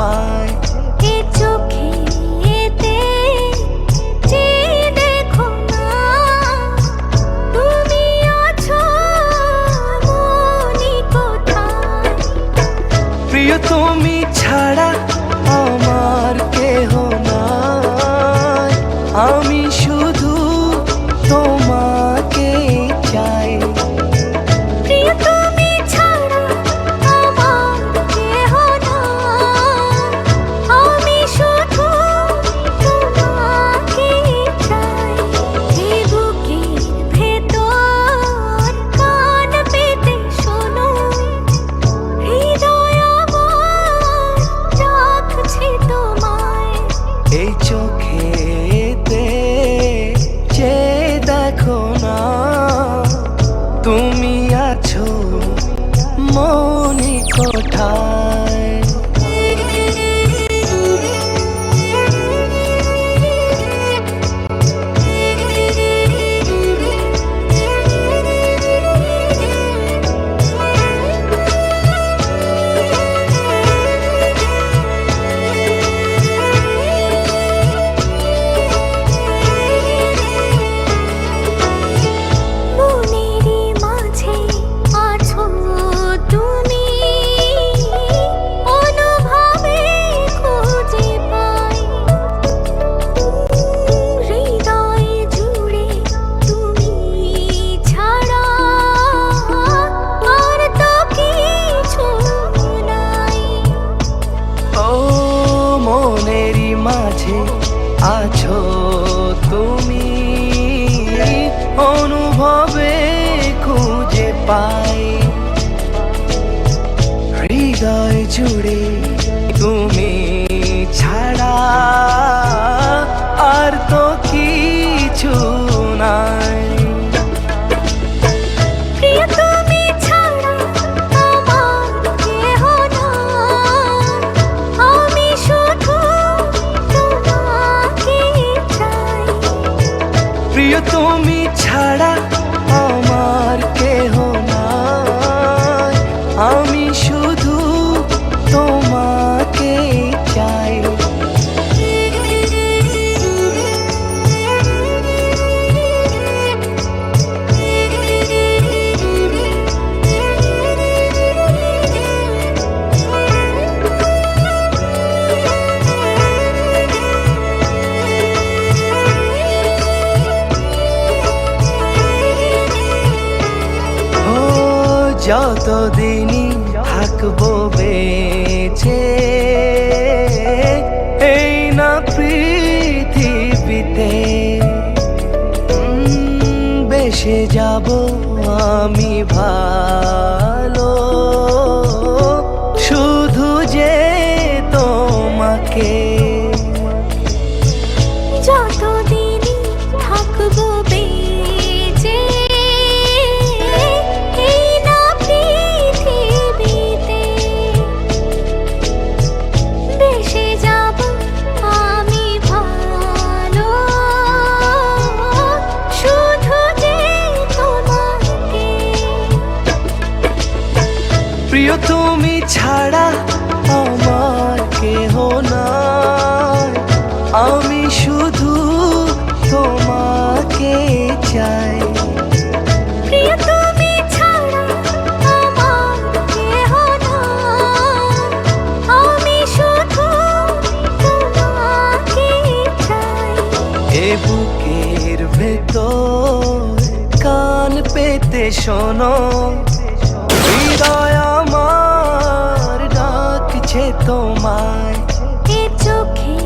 আমার মাঝে আছো তুমি অনুভবে খুঁজে পা তুমি যতদিনই থাকব বেছে এই না পৃথিবীতে বেশে যাব আমি ভা এ বুকের ভেতর কান পেতে শোনো। হৃদয় আমার ডাকছে তোমায়। এ চোখে